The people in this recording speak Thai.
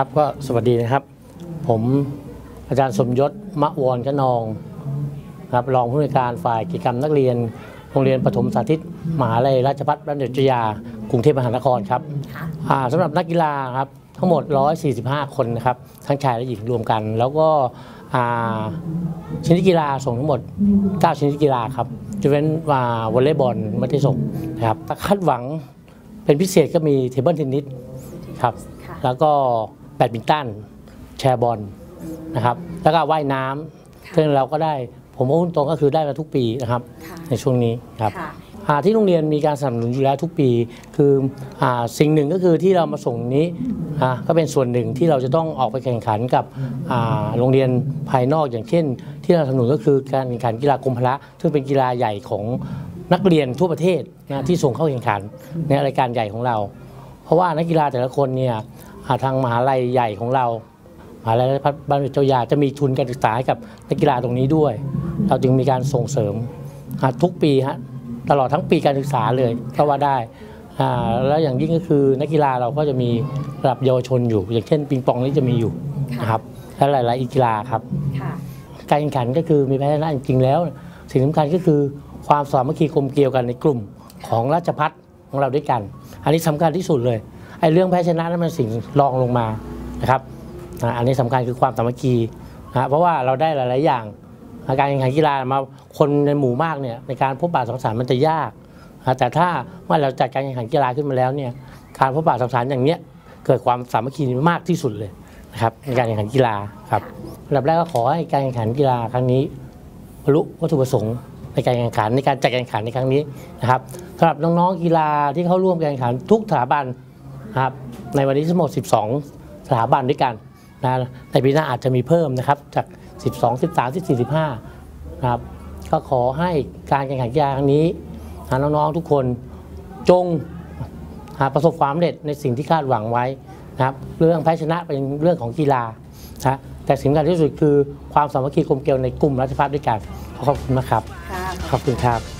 ครับก็สวัสดีนะครับ ผมอาจารย์สมยศมะวรกนองครับรองผู้อำนวยการฝ่ายกิจกรรมนักเรียนโรงเรียนปฐมสาธิตมหาลัยราชภัฏรัตนจุฬากรุงเทพมหานครครับค่ะอ่าสำหรับนักกีฬาครับทั้งหมด 145 คนนะครับทั้งชายและหญิงรวมกัน แล้วก็อ่าชนิดกีฬาส่งทั้งหมด 9 ชนิดกีฬาครับจะเป็นว่าวอลเลย์บอลไม่ได้ส่งนะครับคาดหวังเป็นพิเศษก็มีเทเบิลเทนนิสครับค่ะแล้วก็ แบดมินตันแชร์บอลนะครับแล้วก็ว่ายน้ำซึ่งเราก็ได้ผมพูดตรงก็คือได้มาทุกปีนะครับค่ะในช่วงนี้ครับค่ะอ่าที่โรงเรียนมีการสนับสนุนอยู่แล้วทุกปี คืออาสิ่งหนึ่งก็คือที่เรามาส่งนี้อ่าก็เป็นส่วนหนึ่งที่เราจะต้องออกไปแข่งขันกับอ่าโรงเรียนภายนอกอย่างเช่น ที่เราสนับสนุนก็คือการแข่งขันกีฬากรมพละซึ่งเป็นกีฬาใหญ่ของนักเรียนทั่วประเทศนะที่ส่งเข้าแข่งขันในรายการใหญ่ของเรา เพราะว่านักกีฬาแต่ละคนเนี่ยอ่า ทางมหาลัยใหญ่ของเรามหาลัยพัฒน์บ้านเจ้ายาจะมีทุนการศึกษาให้กับนักกีฬาตรงนี้ด้วย เราจึงมีการส่งเสริมอ่าทุกปีฮะตลอดทั้งปีการศึกษาเลยก็ว่าได้อ่าแล้วอย่างยิ่งก็คือนักกีฬาเราก็จะมีระดับเยาวชนอยู่ อย่างเช่น ปิงปองนี่จะมีอยู่ค่ะนะครับและหลาย ๆ อีกกีฬาครับค่ะการแข่งขันก็คือมีแพ้ชนะจริงๆแล้ว สิ่งสำคัญก็คือความสามัคคีกลมเกลียวกันในกลุ่มของราชพัฒของเราด้วยกัน อันนี้สำคัญที่สุดเลย ไอ้เรื่องแพ้ชนะนั้นมันสิ่งรองลงมานะครับอันนี้สำคัญคือความสามัคคีนะเพราะว่าเราได้หลาย ๆ อย่างการแข่งขันกีฬามาคนในหมู่มากเนี่ยในการพบปะสังสรรค์มันจะยาก แต่ถ้าเมื่อเราจัดการแข่งขันกีฬาขึ้นมาแล้วเนี่ยการพบปะสังสรรค์อย่างเนี้ยเกิดความสามัคคีมากที่สุดเลยนะครับในการแข่งขันกีฬาครับอันดับแรกก็ขอให้การแข่งขันกีฬาครั้งนี้บรรลุวัตถุประสงค์ในการแข่งขันในการจัดการแข่งขันในครั้งนี้นะครับสำหรับน้อง ๆ กีฬาที่เข้าร่วมการแข่งขันทุกสถาบัน นะครับในวันนี้ทั้งหมด 12 สถาบันด้วยกันนะในปีหน้าอาจจะมีเพิ่มนะครับจาก 12 13 14 15นะครับก็ขอให้การแข่งขันกีฬาครั้งนี้นะน้องๆทุกคนจงหาประสบความสำเร็จในสิ่งที่คาดหวังไว้นะครับเรื่องแพ้ชนะเป็นเรื่องของกีฬานะแต่สิ่งสำคัญที่สุดคือความสามัคคีกลมเกลียวในกลุ่มราชพัฒด้วยกันขอบคุณนะครับค่ะขอบคุณครับ